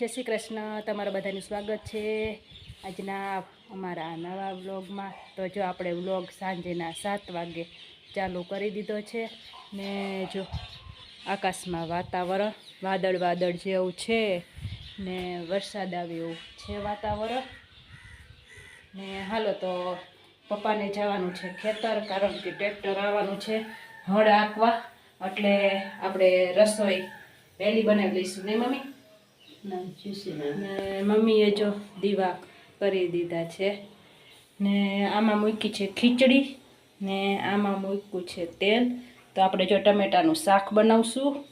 જય શ્રી કૃષ્ણ, તમારા બધાનું સ્વાગત છે આજના અમારા નવા વ્લોગમાં. તો જો આપણે વ્લોગ સાંજેના સાત વાગે ચાલુ કરી દીધો છે ને જો આકાશમાં વાતાવરણ વાદળ વાદળ જેવું છે ને વરસાદ આવે એવું છે વાતાવરણ. ને હાલો તો પપ્પાને જવાનું છે ખેતર કારણ કે ટ્રેક્ટર આવવાનું છે હળ આંકવા. એટલે આપણે રસોઈ વહેલી બનાવી લઈશું નહીં મમ્મી? ને મમ્મીએ જો દીવા કરી દીધા છે. ને આમાં મૂકી છે ખીચડી ને આમાં મૂક્યું છે તેલ. તો આપણે જો ટમેટાનું શાક બનાવશું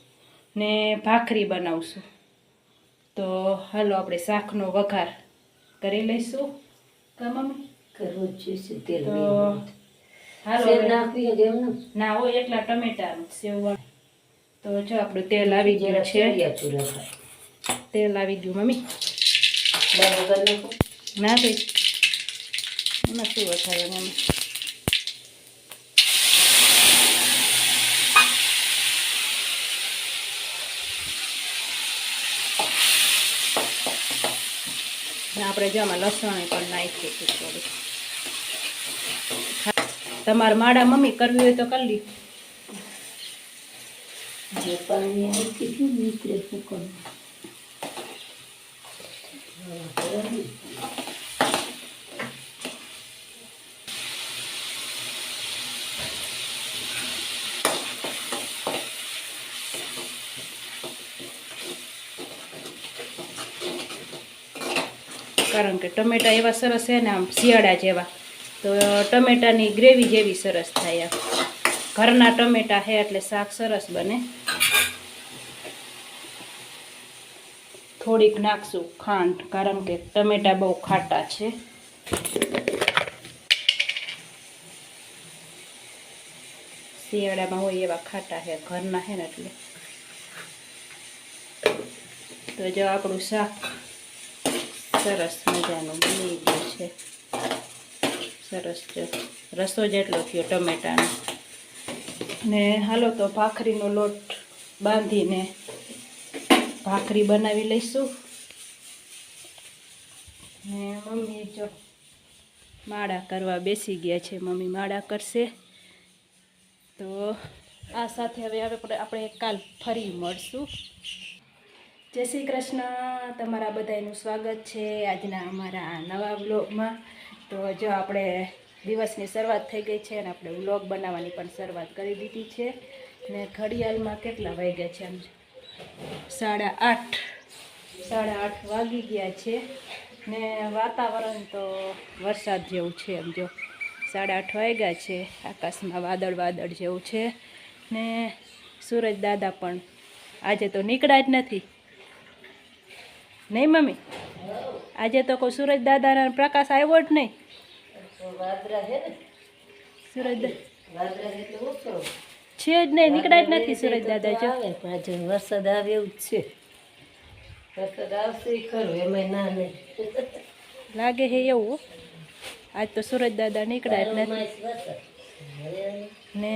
ને ભાખરી બનાવશું. તો હાલો આપણે શાકનો વઘાર કરી લઈશું. કા મમ્મી? કરવું છે તેલ. હાલો ના હોય એટલા ટમેટાનું સેવવા તો જો આપણું તેલ આવી ગયું છે. તેલ આવી ગયું મમ્મી. ના ભાઈ એમાં શું વસાવે મમ્મી આપણે જો આમાં લસણ પણ નાખીએ થોડું તમારે માડા મમ્મી કરવી હોય તો કરી લી. જે પાણી આવે કેટલું નીકળે શું કરવું? કારણ કે ટમેટા એવા સરસ છે ને આમ શિયાળા જેવા. તો ટમેટાની ગ્રેવી જેવી સરસ થાય ઘરના ટમેટા છે એટલે શાક સરસ બને. થોડીક નાખશું ખાંડ, કારણ કે ટમેટા બહુ ખાટા છે. શિયાળામાં હોય એવા ખાટા છે, ઘરના છે ને એટલે. તો જો આપણું શાક સરસ મજાનું બની ગયું છે. સરસ રસો જેટલો થયો ટમેટાનો. ને હાલો તો ભાખરીનો લોટ બાંધીને ભાખરી બનાવી લઈશું. ને મમ્મી જો માળા કરવા બેસી ગયા છે. મમ્મી માળા કરશે. તો આ સાથે હવે આપણે આપણે કાલ ફરી મળશું. જય શ્રી કૃષ્ણ. તમારા બધાનું સ્વાગત છે આજના અમારા નવા વ્લોગમાં. તો જો આપણે દિવસની શરૂઆત થઈ ગઈ છે અને આપણે વ્લોગ બનાવવાની પણ શરૂઆત કરી દીધી છે. ને ઘડિયાળમાં કેટલા વાગ્યા છે આમ? સાડા આઠ. સાડા આઠ વાગી ગયા છે ને વાતાવરણ તો વરસાદ જેવું છે એમ જો. સાડા આઠ વાગ્યા છે આકાશમાં વાદળ વાદળ જેવું છે ને સૂરજ દાદા પણ આજે તો નીકળ્યા જ નથી. નહીં મમ્મી? આજે તો કોઈ સૂરજ દાદાના પ્રકાશ આવ્યો જ નહીં. તો વાદળા સૂરજ છે જ નહીં નીકળાય જ નથી સૂરજ દાદા જો. આજે વરસાદ આવે એવું જ છે. વરસાદ આવશે ખરું એમાં ના નહીં લાગે છે એવું આજ તો સૂરજ દાદા નીકળાય જ નથી ને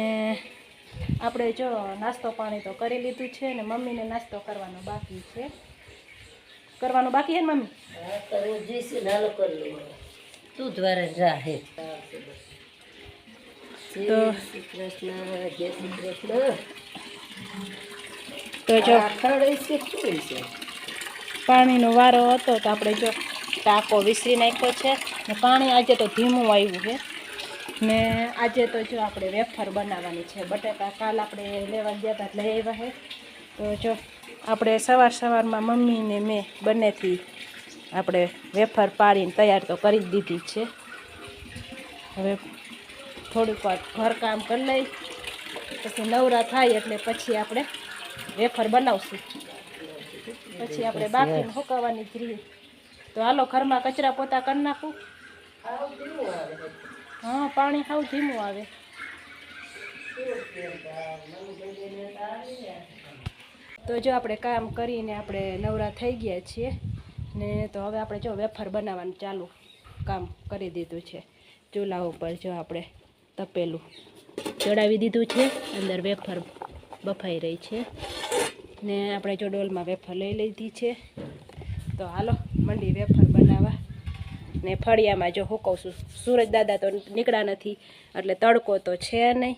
આપણે જો નાસ્તો પાણી તો કરી લીધું છે ને મમ્મીને નાસ્તો કરવાનો બાકી છે. કરવાનો બાકી છે ને મમ્મી? કરવું જોઈશે ને કરી. તું દ્વારા જા હે. તો તો જો પાણીનો વારો હતો તો આપણે જો ટાંકો વિસરી નાખ્યો છે ને પાણી આજે તો ધીમું આવ્યું છે. ને આજે તો જો આપણે વેફર બનાવવાની છે. બટાકા કાલ આપણે લેવા ગયા હતા લઈ આવ્યા છે. તો જો આપણે સવાર સવારમાં મમ્મીને મેં બંનેથી આપણે વેફર પાડીને તૈયાર તો કરી દીધી છે. હવે થોડીક વાર ઘરકામ કરી લઈ પછી નવરા થાય એટલે પછી આપણે વેફર બનાવશું. પછી આપણે બાકી હોકાવાની જ તો હાલો ઘરમાં કચરા પોતા કરી નાખું. હા, પાણી સાવ ધીમું આવે. તો જો આપણે કામ કરીને આપણે નવરા થઈ ગયા છીએ ને તો હવે આપણે જો વેફર બનાવવાનું ચાલુ કામ કરી દીધું છે. ચૂલા ઉપર જો આપણે તપેલું. ચડાવી દીધું છે. અંદર વેફર બફાઈ રહી છે. ને આપણે જો ડોલમાં વેફર લઈ લીધી છે. તો હાલો, મંડી વેફર બનાવવા. ને ફળિયામાં જો હું કહું છું, સુરજ દાદા તો નીકળ્યા નથી, એટલે તડકો તો છે નહીં.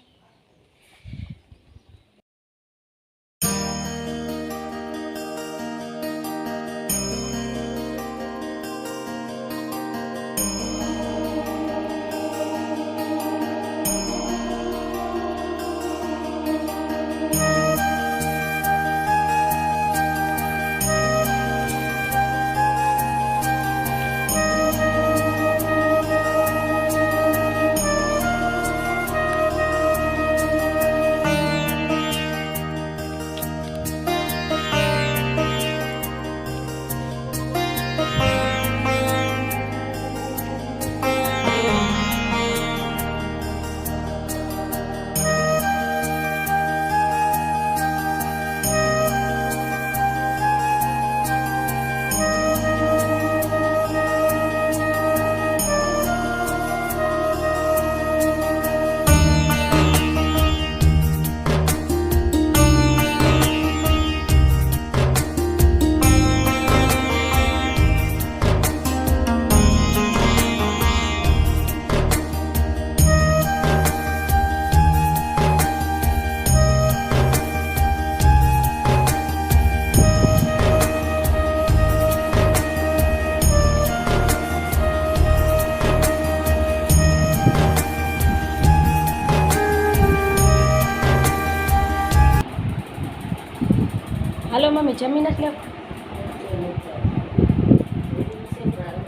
હાલો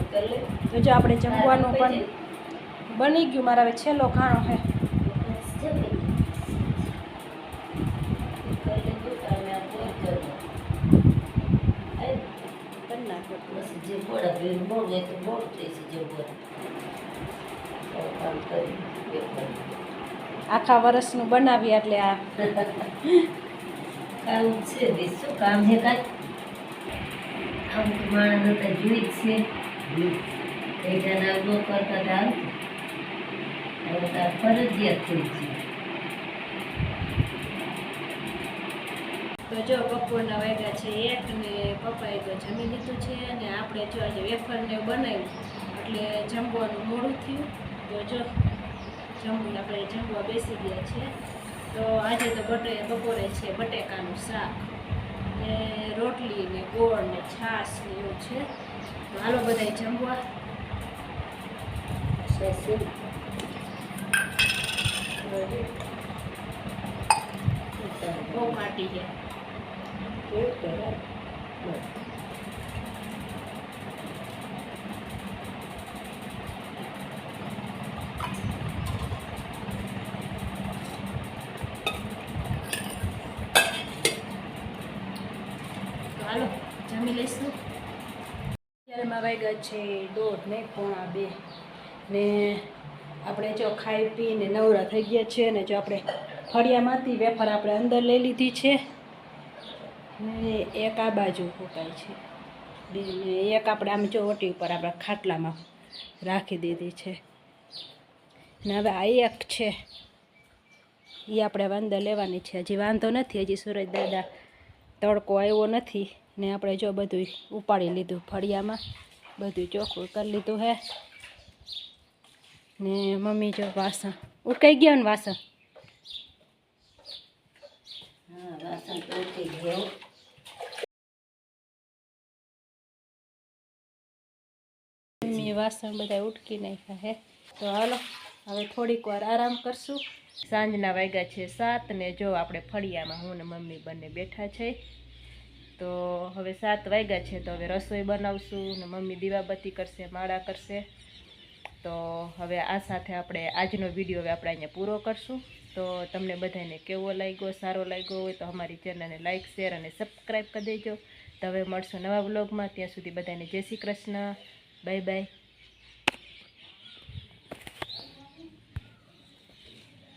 જ લેવું તો જો આપણે જમવાનું પણ બની ગયું, મારા હવે છેલ્લો ખાણો વેફર. આખા વર્ષનું બનાવી એટલે આ કામ છે બી શું કામ છે કાંઈ? આમ તો માણસ હતા જોઈ જ છે. પૈસાના ન કરતા હતા હવે તાર ફરજિયાત થઈ છે. તો જો બપોરના વાગ્યા છે એક ને પપ્પાએ તો જમી લીધું છે અને આપણે જો આજે વેફરને બનાવ્યું, એટલે જમવાનું મોડું થયું. તો જો જમવું, આપણે જમવા બેસી ગયા છે. તો આજે તો બટે, બપોરે છે બટેકાનું શાક ને રોટલી ને ગોળ ને છાશ ને એવું છે. તો હાલો બધાય જમવા. બહુ માટી છે કેવું કરાય તો હાલો જમી લઈશું અત્યારમાં વાગ્યા છે, દોઢ ને પોણા બે. ને આપણે જો ખાઈ પીને નવરા થઈ ગયા છે ને જો આપણે ફળિયામાંથી વેફર આપણે અંદર લઈ લીધી છે. ને એક આ બાજુ ફૂંકાય છે. બે એક આપણે આમ જો ઓટી ઉપર આપણા ખાટલામાં રાખી દીધી છે. ને હવે આ એક છે. એ આપણે વાંધો લેવાની છે. હજી વાંધો નથી, હજી સુરજ દાદા તડકો આવ્યો નથી. ને આપણે જો બધું ઉપાડી લીધું ફળિયામાં. બધું ચોખ્ખું કરી લીધું હે. ને મમ્મી જો વાસણ ઉકાઈ ગયા ને વાસણ? વાસણ બધા ઉટકી નાખ્યા હે. તો હાલો હવે થોડીક વાર આરામ કરશું. સાંજના વાગ્યા છે સાત ને જો આપણે ફળિયામાં હું ને મમ્મી બંને બેઠા છે તો હવે સાત વાગ્યા છે તો હવે રસોઈ બનાવશું ને મમ્મી દીવાબત્તી કરશે, માળા કરશે. તો હવે આ સાથે આપણે આજનો વીડિયો હવે આપણે અહીંયા પૂરો કરશું. તો તમને બધાને કેવો લાગ્યો, સારો લાગ્યો હોય તો અમારી ચેનલને લાઇક શેર અને સબસ્ક્રાઈબ કરી દેજો. તો હવે મળશું નવા બ્લોગમાં ત્યાં સુધી બધાને જય શ્રી કૃષ્ણ. Bye bye.